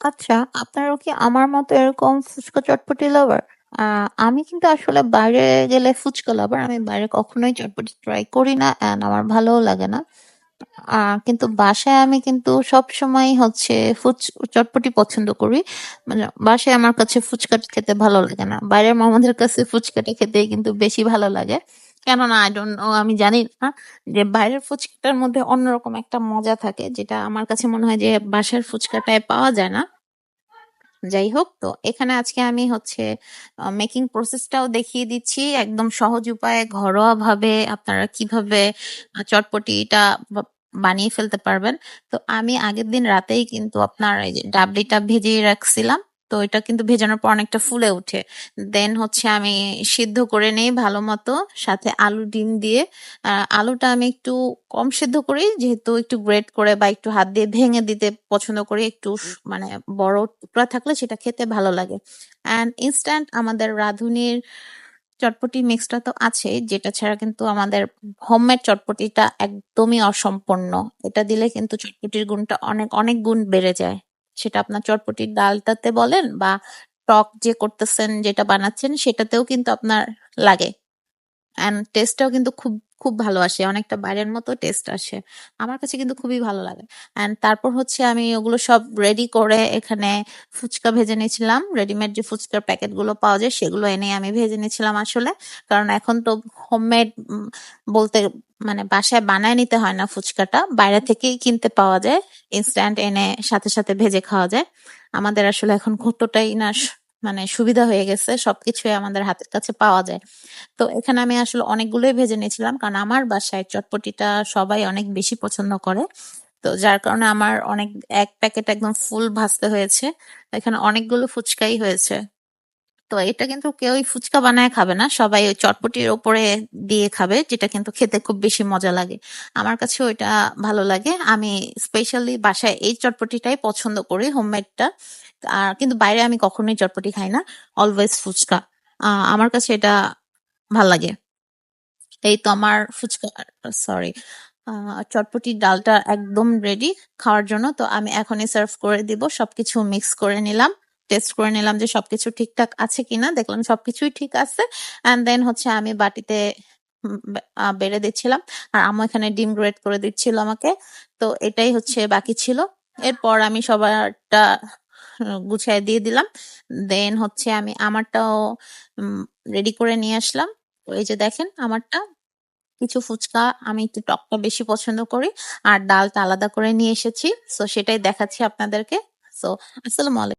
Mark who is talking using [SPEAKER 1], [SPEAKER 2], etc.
[SPEAKER 1] আচ্ছা, আপনারাও কি আমার মতো এরকম ফুচকা চটপটি লাভার? আমি কিন্তু আসলে বাইরে গেলে ফুচকা লাভার। আমি বাইরে কখনোই চটপটি ট্রাই করি না আমার ভালোও লাগে না। কিন্তু বাসায় আমি কিন্তু সবসময়ই হচ্ছে ফুচ চটপটি পছন্দ করি। মানে বাসায় আমার কাছে ফুচকা খেতে ভালো লাগে না। বাইরের মামাদের কাছে ফুচকাটা খেতেই কিন্তু বেশি ভালো লাগে। কেননা, I don't know, আমি জানি না যে বাইরের ফুচকাটার মধ্যে অন্যরকম একটা মজা থাকে, যেটা আমার কাছে মনে হয় যে বাসার ফুচকাটায় পাওয়া যায় না। যাই হোক, তো এখানে আজকে আমি হচ্ছে মেকিং প্রসেসটাও দেখিয়ে দিচ্ছি। একদম সহজ উপায়ে, ঘরোয়াভাবে আপনারা কীভাবে চটপটিটা বানিয়ে ফেলতে পারবেন। তো আমি আগের দিন রাতেই কিন্তু আপনার এই যে ডাবলিটা ভিজিয়ে রাখছিলাম। তো এটা কিন্তু ভেজানোর পর অনেকটা ফুলে ওঠে। দেন হচ্ছে আমি সিদ্ধ করে নেই ভালো মতো সাথে আলু, ডিম দিয়ে আলুটা আমি একটু কম সিদ্ধ করি যেহেতু একটু গ্রেট করে বা একটু হাত দিয়ে ভেঙে দিতে পছন্দ করি। একটু মানে বড় টুকরা থাকলে সেটা খেতে ভালো লাগে। অ্যান্ড ইনস্ট্যান্ট আমাদের রাঁধুনির চটপটি মিক্সটা তো আছেই যেটা ছাড়া কিন্তু আমাদের হোমমেড চটপটিটা একদমই অসম্পূর্ণ। এটা দিলে কিন্তু চটপটির গুণটা অনেক, অনেক গুণ বেড়ে যায়। সেটা আপনার চটপটির ডালটাতে বলেন বা টক যে করতেছেন, যেটা বানাচ্ছেন, সেটাতেও কিন্তু আপনার লাগে। অ্যান্ড টেস্টটাও কিন্তু খুব, খুব ভালো আসে। অনেকটা বাইরের মতো টেস্ট আসে। আমার কাছে কিন্তু খুবই ভালো লাগে। অ্যান্ড তারপর হচ্ছে আমি ওগুলো সব রেডি করে এখানে ফুচকা ভেজে নিয়েছিলাম। রেডিমেড যে ফুচকার প্যাকেটগুলো পাওয়া যায় সেগুলো এনে আমি ভেজে নিয়েছিলাম আসলে। কারণ এখন তো হোমমেড বলতে মানে বাসায় বানায় নিতে হয় না ফুচকাটা। বাইরে থেকেই কিনতে পাওয়া যায়। ইনস্ট্যান্ট এনে সাথে, সাথে ভেজে খাওয়া যায়। আমাদের আসলে এখন কতটাই না মানে সুবিধা হয়ে গেছে। সবকিছুই আমাদের হাতের কাছে পাওয়া যায়। তো এখানে আমি আসলে অনেকগুলোই ভেজে নিয়েছিলাম। কারণ আমার বাসায় চটপটিটা সবাই অনেক বেশি পছন্দ করে। তো যার কারণে আমার অনেক, এক প্যাকেট একদম ফুল ভাজতে হয়েছে। এখানে অনেকগুলো ফুচকাই হয়েছে। তো এটা কিন্তু কেউই ফুচকা বানায় খাবে না। সবাই ওই চটপটির ওপরে দিয়ে খাবে, যেটা কিন্তু খেতে খুব বেশি মজা লাগে। আমার কাছে ওইটা ভালো লাগে। আমি স্পেশালি বাসায় এই চটপটিটাই পছন্দ করি, হোমমেডটা। আর কিন্তু বাইরে আমি কখনোই চটপটি খাই না। অলওয়েজ ফুচকা। আমার কাছে এটা ভালো লাগে। এই তো আমার ফুচকা সরি চটপটির ডালটা একদম রেডি খাওয়ার জন্য। তো আমি এখনই সার্ভ করে দিব। সবকিছু মিক্স করে নিলাম। টেস্ট করে নিলাম যে সবকিছু ঠিকঠাক আছে কিনা। দেখলাম সবকিছুই ঠিক আছে। অ্যান্ড দেন হচ্ছে আমি বাটিতে বেড়ে দিচ্ছিলাম। আর আম্মু এখানে ডিম গ্রেট করে দিচ্ছিল আমাকে। তো এটাই হচ্ছে বাকি ছিল। এরপর আমি সবারটা গুছায় দিয়ে দিলাম। দেন হচ্ছে আমি আমারটাও রেডি করে নিয়ে আসলাম। এই যে দেখেন আমারটা। কিছু ফুচকা আমি একটু টকটা বেশি পছন্দ করি। আর ডালটা আলাদা করে নিয়ে এসেছি। সো সেটাই দেখাচ্ছি আপনাদেরকে। সো আসসালামু আলাই